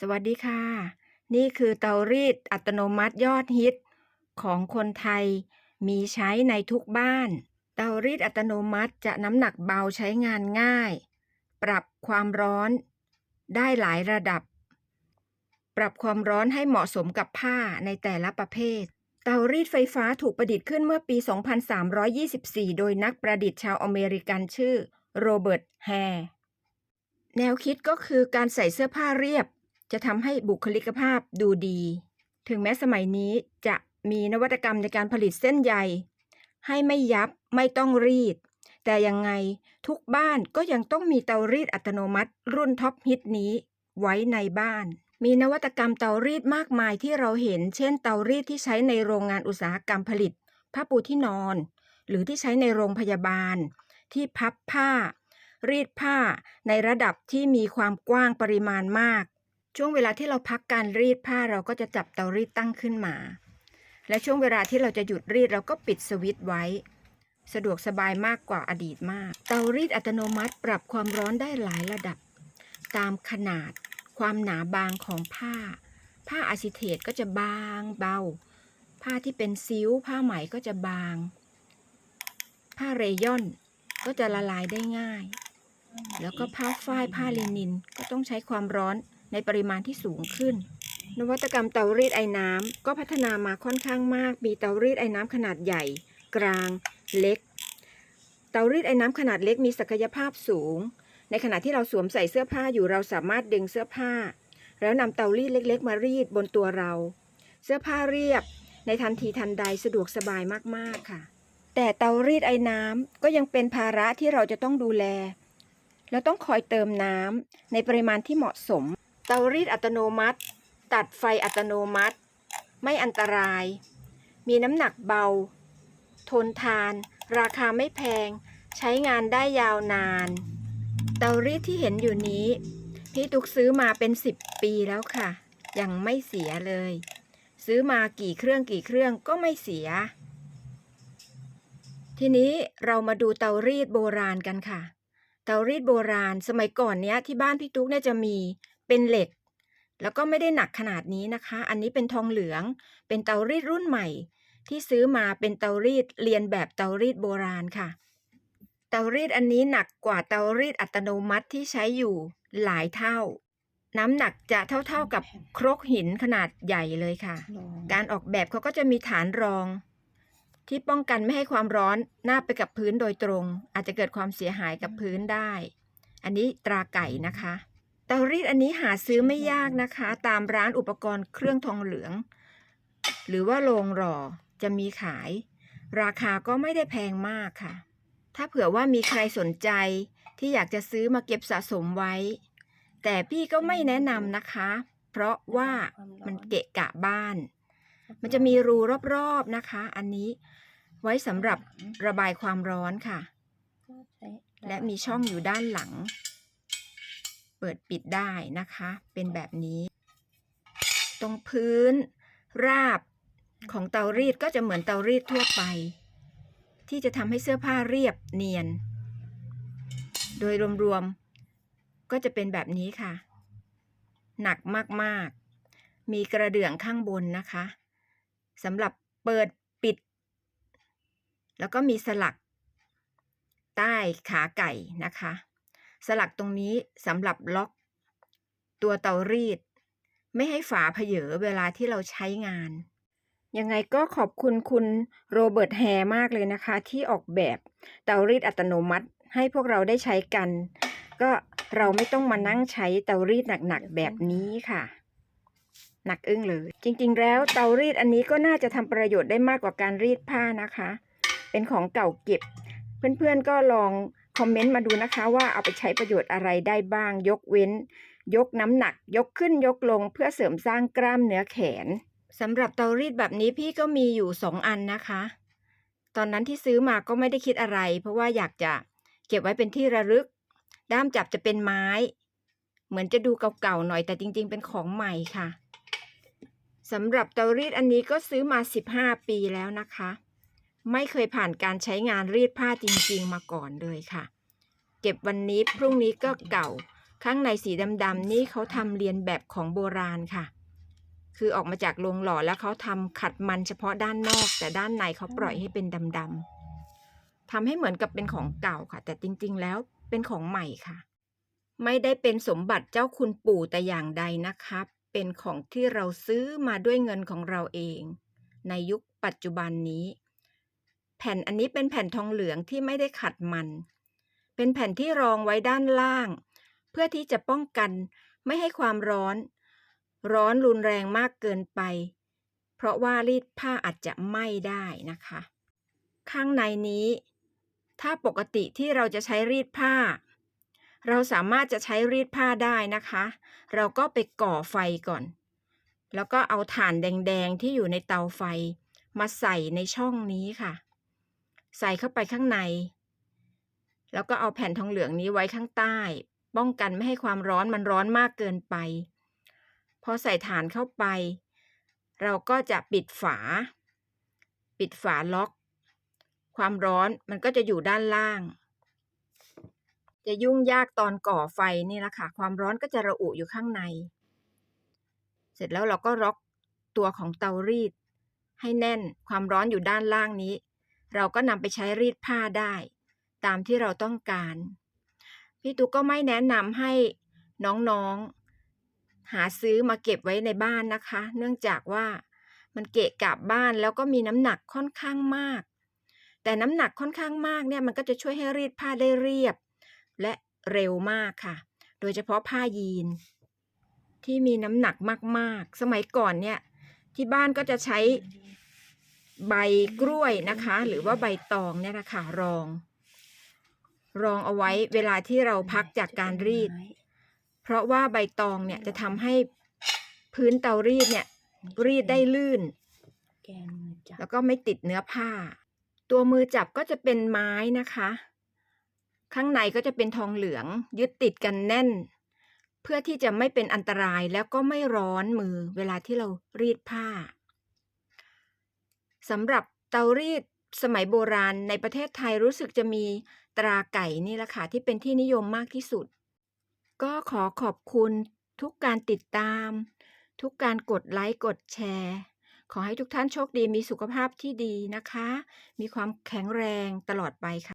สวัสดีค่ะ นี่คือเตารีดอัตโนมัติยอดฮิต ของคนไทยมีใช้ในทุกบ้าน เตารีดอัตโนมัติจะน้ำหนักเบาใช้งานง่าย ปรับความร้อนได้หลายระดับ ปรับความร้อนให้เหมาะสมกับผ้าในแต่ละประเภท เตารีดไฟฟ้าถูกประดิษฐ์ขึ้นเมื่อปี 2324 โดยนักประดิษฐ์ชาวอเมริกันชื่อโรเบิร์ตแฮร์แนวคิดก็คือการใส่เสื้อผ้าเรียบ จะทำให้บุคลิกภาพดูดี ถึงแม้สมัยนี้จะมีนวัตกรรมในการผลิตเส้นใย ให้ไม่ยับไม่ต้องรีด แต่ยังไงทุกบ้านก็ยังต้องมีเตารีดอัตโนมัติ รุ่นท็อปฮิตนี้ไว้ในบ้าน มีนวัตกรรมเตารีดมากมายที่เราเห็น เช่น เตารีดที่ใช้ในโรงงานอุตสาหกรรมผลิตผ้าปูที่นอน หรือที่ใช้ในโรงพยาบาล ที่พับผ้า รีดผ้าในระดับที่มีความกว้างปริมาณมาก ช่วงเวลาที่เราพักการรีดผ้าเราก็จะจับเตารีดตั้งขึ้นมา และช่วงเวลาที่เราจะหยุดรีดเราก็ปิดสวิตช์ไว้ สะดวกสบายมากกว่าอดีตมาก เตารีดอัตโนมัติปรับความร้อนได้หลายระดับ ตามขนาด ความหนาบางของผ้า ผ้าอะซิเทตก็จะบางเบา ผ้าที่เป็นซิ้ว ผ้าไหมก็จะบาง ผ้าเรย่อนก็จะละลายได้ง่าย แล้วก็ผ้าฝ้ายผ้าลินินก็ต้องใช้ความร้อน ในปริมาณที่สูงขึ้น นวัตกรรมเตารีดไอ้น้ำก็พัฒนามาค่อนข้างมาก มีเตารีดไอ้น้ำขนาดใหญ่ กลาง เล็ก เตารีดไอ้น้ำขนาดเล็กมีศักยภาพสูง ในขณะที่เราสวมใส่เสื้อผ้าอยู่เราสามารถดึงเสื้อผ้า แล้วนำเตารีดเล็ก ๆ มารีดบนตัวเรา เสื้อผ้าเรียบ ในทันทีทันใดสะดวกสบายมากๆค่ะแต่เตารีดไอ้น้ำก็ยังเป็นภาระที่เราจะต้องดูแล แล้วต้องคอยเติมน้ำในปริมาณที่เหมาะสม เตารีดอัตโนมัติ ตัดไฟอัตโนมัติ ไม่อันตราย มีน้ำหนักเบา ทนทาน ราคาไม่แพง ใช้งานได้ยาวนาน เตารีดที่เห็นอยู่นี้ พี่ตุกซื้อมาเป็น 10 ปีแล้วค่ะ ยังไม่เสียเลย ซื้อมากี่เครื่องกี่เครื่องก็ไม่เสีย ทีนี้เรามาดูเตารีดโบราณกันค่ะ เตารีดโบราณสมัยก่อนเนี้ยที่บ้านพี่ตุ๊กเนี่ยจะมี เป็นเหล็ก แล้วก็ไม่ได้หนักขนาดนี้นะคะ อันนี้เป็นทองเหลือง เป็นเตารีดรุ่นใหม่ ที่ซื้อมาเป็นเตารีดเรียนแบบเตารีดโบราณค่ะ เตารีดอันนี้หนักกว่าเตารีดอัตโนมัติที่ใช้อยู่หลายเท่า น้ำหนักจะเท่าๆกับครกหินขนาดใหญ่เลยค่ะ การออกแบบเขาก็จะมีฐานรองที่ป้องกันไม่ให้ความร้อนหน้าบไปกับพื้นโดยตรง อาจจะเกิดความเสียหายกับพื้นได้ อันนี้ตราไก่นะคะ เตารีดอันนี้หาซื้อไม่ยากนะคะ ตามร้านอุปกรณ์เครื่องทองเหลือง หรือว่าโรงหล่อจะมีขาย ราคาก็ไม่ได้แพงมากค่ะ ถ้าเผื่อว่ามีใครสนใจที่อยากจะซื้อมาเก็บสะสมไว้ แต่พี่ก็ไม่แนะนำนะคะ เพราะว่ามันเกะกะบ้าน มันจะมีรูรอบๆนะคะ อันนี้ไว้สำหรับระบายความร้อนค่ะ และมีช่องอยู่ด้านหลังเปิดปิดได้นะคะ เป็นแบบนี้ ตรงพื้นราบของเตารีดก็จะเหมือนเตารีดทั่วไป ที่จะทำให้เสื้อผ้าเรียบเนียน โดยรวมๆก็จะเป็นแบบนี้ค่ะ หนักมากๆ มีกระเดื่องข้างบนนะคะสำหรับเปิดปิด แล้วก็มีสลักใต้ขาไก่นะคะ สลักตรงนี้สำหรับล็อก ตัวเตารีด ไม่ให้ฝาเผยเวลาที่เราใช้งาน ยังไงก็ขอบคุณคุณโรเบิร์ตแฮร์มากเลยนะคะ ที่ออกแบบเตารีดอัตโนมัติ ให้พวกเราได้ใช้กัน ก็เราไม่ต้องมานั่งใช้เตารีดหนักๆแบบนี้ค่ะหนักอึ้งเลย จริงๆ แล้วเตารีดอันนี้ก็น่าจะทำประโยชน์ได้มากกว่าการรีดผ้านะคะ เป็นของเก่าเก็บ เพื่อนๆก็ลอง คอมเมนต์มาดูนะคะว่าเอาไปใช้ประโยชน์อะไรได้บ้าง ยกเว้น ยกน้ำหนัก ยกขึ้นยกลงเพื่อเสริมสร้างกล้ามเนื้อแขนสำหรับเตารีดแบบนี้พี่ก็มีอยู่สองอันนะคะ ตอนนั้นที่ซื้อมาก็ไม่ได้คิดอะไร เพราะว่าอยากจะเก็บไว้เป็นที่ระลึก ด้ามจับจะเป็นไม้ เหมือนจะดูเก่าๆหน่อยแต่จริง ๆ เป็นของใหม่ค่ะสำหรับเตารีดอันนี้ก็ซื้อมา 15 ปีแล้วนะคะ ไม่เคยผ่านการใช้งานรีดผ้าจริงๆมาก่อนเลยค่ะ เก็บวันนี้พรุ่งนี้ก็เก่า ข้างในสีดำๆนี่เขาทำเรียนแบบของโบราณค่ะ คือออกมาจากโรงหล่อแล้วเขาทำขัดมันเฉพาะด้านนอก แต่ด้านในเขาปล่อยให้เป็นดำๆทำให้เหมือนกับเป็นของเก่าค่ะ แต่จริงๆแล้วเป็นของใหม่ค่ะ ไม่ได้เป็นสมบัติเจ้าคุณปู่แต่อย่างใดนะครับ เป็นของที่เราซื้อมาด้วยเงินของเราเอง ในยุคปัจจุบันนี้ แผ่นอันนี้เป็นแผ่นทองเหลืองที่ไม่ได้ขัดมัน เป็นแผ่นที่รองไว้ด้านล่าง เพื่อที่จะป้องกันไม่ให้ความร้อน ร้อนรุนแรงมากเกินไป เพราะว่ารีดผ้าอาจจะไหม้ได้นะคะ ข้างในนี้ ถ้าปกติที่เราจะใช้รีดผ้า เราสามารถจะใช้รีดผ้าได้นะคะ เราก็ไปก่อไฟก่อน แล้วก็เอาถ่านแดงๆที่อยู่ในเตาไฟ มาใส่ในช่องนี้ค่ะ ใส่เข้าไปข้างใน แล้วก็เอาแผ่นทองเหลืองนี้ไว้ข้างใต้ ป้องกันไม่ให้ความร้อนมันร้อนมากเกินไป พอใส่ถ่านเข้าไป เราก็จะปิดฝา ปิดฝาล็อก ความร้อนมันก็จะอยู่ด้านล่าง จะยุ่งยากตอนก่อไฟนี่แหละค่ะ ความร้อนก็จะระอุอยู่ข้างใน เสร็จแล้วเราก็ล็อกตัวของเตารีดให้แน่นความร้อนอยู่ด้านล่างนี้ เราก็นำไปใช้รีดผ้าได้ ตามที่เราต้องการ พี่ตุ๊กก็ไม่แนะนำให้น้องๆ หาซื้อมาเก็บไว้ในบ้านนะคะ เนื่องจากว่ามันเกะกะบ้านแล้วก็มีน้ำหนักค่อนข้างมาก แต่น้ำหนักค่อนข้างมากเนี่ยมันก็จะช่วยให้รีดผ้าได้เรียบ และเร็วมากค่ะ โดยเฉพาะผ้ายีน ที่มีน้ำหนักมากๆ สมัยก่อนเนี่ยที่บ้านก็จะใช้ ใบกล้วยนะคะ หรือว่าใบตองเนี่ยนะคะรอง รองเอาไว้เวลาที่เราพักจากการรีด เพราะว่าใบตองเนี่ยจะทำให้พื้นเตารีดเนี่ยรีดได้ลื่นแกนมือจับแล้วก็ไม่ติดเนื้อผ้า ตัวมือจับก็จะเป็นไม้นะคะ ข้างในก็จะเป็นทองเหลืองยึดติดกันแน่น เพื่อที่จะไม่เป็นอันตรายแล้วก็ไม่ร้อนมือเวลาที่เรารีดผ้า สำหรับเตารีดสมัยโบราณในประเทศไทยรู้สึกจะมีตราไก่นี่แหละค่ะที่เป็นที่นิยมมากที่สุด ก็ขอขอบคุณทุกการติดตาม ทุกการกดไลค์กดแชร์ ขอให้ทุกท่านโชคดีมีสุขภาพที่ดีนะคะ มีความแข็งแรงตลอดไปค่ะ